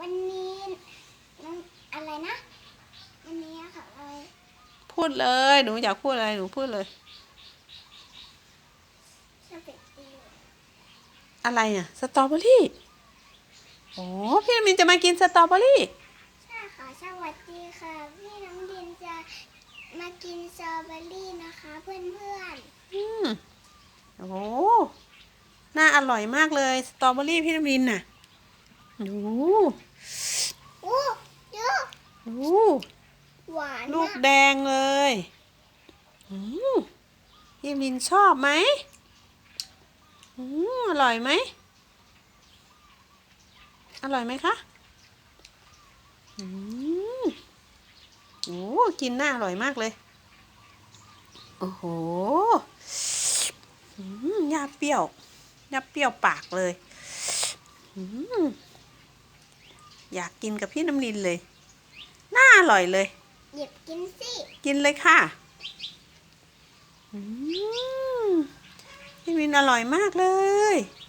วันนี้น้องอะไรนะ วันนี้ค่ะอะไรพูดเลยหนูอยากพูดอะไรหนูพูดเลยชอบเป็ดตีอะไรอะสตรอเบอรี่โอ้พี่น้ำมินจะมากินสตรอเบอรี่ใช่ค่ะสวัสดีค่ะ พี่น้องดินจะมากินสตรอเบอรี่นะคะ เพื่อนเพื่อนอืมโอ้โหน่าอร่อยมากเลยสตรอเบอรี่พี่น้ำมินน่ะ ดูโอ้เยอะดูหวานลูกแดงเลยอืมพี่น้ำมินชอบไหมอืมอร่อยไหม อร่อยไหมคะอืมโอ้กินน่าอร่อยมากเลย โอ้โหอืมยาเปรี้ยวยาเปรี้ยวปากเลย อืม อยากกินกับพี่น้ำลินเลย น่าอร่อยเลย หยิบกินสิ กินเลยค่ะอืมพี่มินอร่อยมากเลยอ